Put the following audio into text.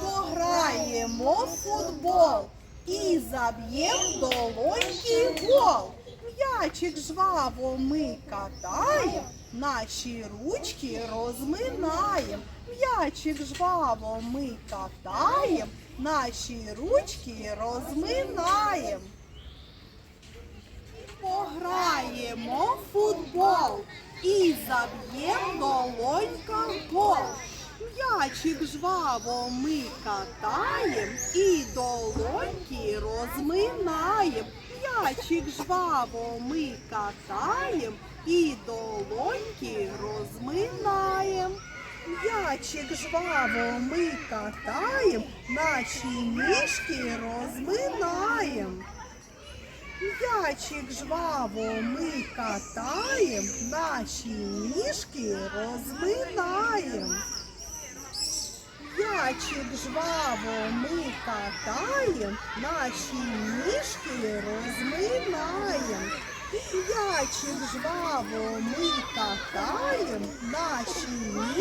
Пограємо в футбол. І заб'єм в долоньки гол. М'ячик жваво ми катаєм, наші ручки розминаєм. М'ячик жваво ми катаєм, наші ручки розминаєм. Пограємо в футбол і заб'єм долонька гол. М'ячик жваво ми катаєм і долоньки розминаєм. М'ячик жваво ми катаєм і долоньки розминаєм. М'ячик жваво ми катаєм, наші ніжки розминаєм. М'ячик жваво ми катаєм, наші ніжки розминаєм. М'ячик жваво ми катаєм, наші ніжки розминаєм. М'ячик жваво ми катаєм, наші ніжки.